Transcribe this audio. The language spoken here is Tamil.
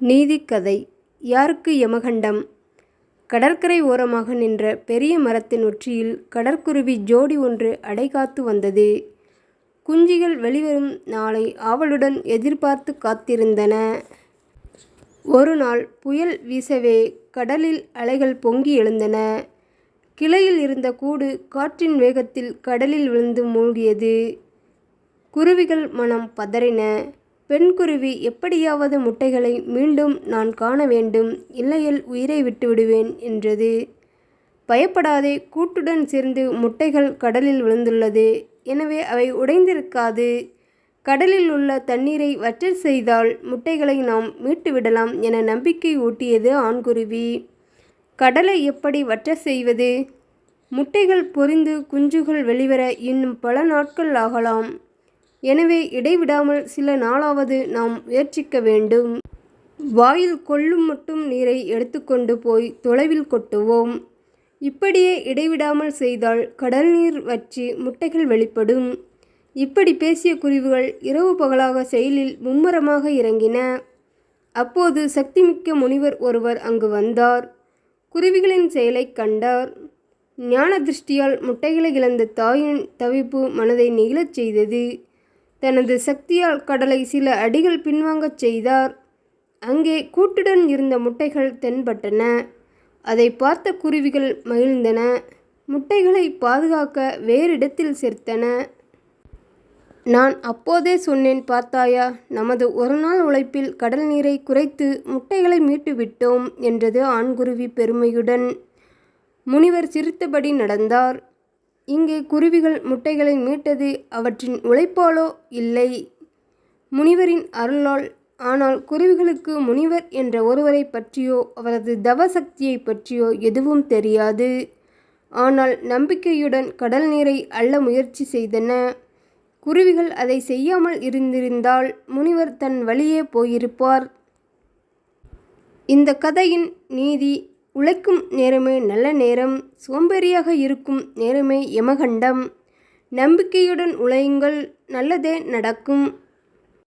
நீதிக்கதை யாருக்கு யமகண்டம் கடற்கரை ஓரமாக நின்ற பெரிய மரத்தின் உச்சியில் கடற்குருவி ஜோடி ஒன்று அடைகாத்து வந்தது. குஞ்சிகள் வெளிவரும் நாளை ஆவலுடன் எதிர்பார்த்து காத்திருந்தன. ஒரு நாள் புயல் வீசவே கடலில் அலைகள் பொங்கி எழுந்தன. கிளையில் இருந்த கூடு காற்றின் வேகத்தில் கடலில் விழுந்து மூழ்கியது. குருவிகள் மனம் பதறின. பெண்குருவி எப்படியாவது முட்டைகளை மீண்டும் நான் காண வேண்டும் இல்லையில் உயிரை விட்டுவிடுவேன் என்றது. பயப்படாதே கூட்டுடன் சேர்ந்து முட்டைகள் கடலில் விழுந்துள்ளது. எனவே அவை உடைந்திருக்காது. கடலில் உள்ள தண்ணீரை வற்றல் செய்தால் முட்டைகளை நாம் மீட்டுவிடலாம் என நம்பிக்கை ஊட்டியது ஆண்குருவி. கடலை எப்படி வற்ற செய்வது? முட்டைகள் பொரிந்து குஞ்சுகள் வெளிவர இன்னும் பல நாட்கள் ஆகலாம். எனவே இடைவிடாமல் சில நாளாவது நாம் முயற்சிக்க வேண்டும். வாயில் கொள்ளும் மட்டும் நீரை எடுத்துக்கொண்டு போய் தொலைவில் கொட்டுவோம். இப்படியே இடைவிடாமல் செய்தால் கடல் நீர் வற்றி முட்டைகள் வெளிப்படும். இப்படி பேசிய குருவிகள் இரவு பகலாக செயலில் மும்முரமாக இறங்கின. அப்போது சக்திமிக்க முனிவர் ஒருவர் அங்கு வந்தார். குருவிகளின் செயலைக் கண்டார். ஞான திருஷ்டியால் முட்டைகளை இழந்த தாயின் தவிப்பு மனதை நெகிழச் செய்தது. தனது சக்தியால் கடலை சில அடிகள் பின்வாங்கச் செய்தார். அங்கே கூட்டுடன் இருந்த முட்டைகள் தென்பட்டன. அதை பார்த்த குருவிகள் மகிழ்ந்தன. முட்டைகளை பாதுகாக்க வேறிடத்தில் சேர்த்தன. நான் அப்போதே சொன்னேன் பார்த்தாயா நமது ஒருநாள் உழைப்பில் கடல் நீரை குறைத்து முட்டைகளை மீட்டுவிட்டோம் என்றது ஆண்குருவி பெருமையுடன். முனிவர் சிரித்தபடி நடந்தார். இங்கே குருவிகள் முட்டைகளை மீட்டது அவற்றின் உழைப்பாலோ இல்லை முனிவரின் அருளால். ஆனால் குருவிகளுக்கு முனிவர் என்ற ஒருவரைப் பற்றியோ அவரது தவசக்தியை பற்றியோ எதுவும் தெரியாது. ஆனால் நம்பிக்கையுடன் கடல் நீரை அள்ள முயற்சி செய்தன. குருவிகள் அதை செய்யாமல் இருந்திருந்தால் முனிவர் தன் வழியே போயிருப்பார். இந்த கதையின் நீதி உழைக்கும் நேரமே நல்ல நேரம் சோம்பேறியாக இருக்கும் நேரமே யமகண்டம். நம்பிக்கையுடன் உழையுங்கள் நல்லதே நடக்கும்.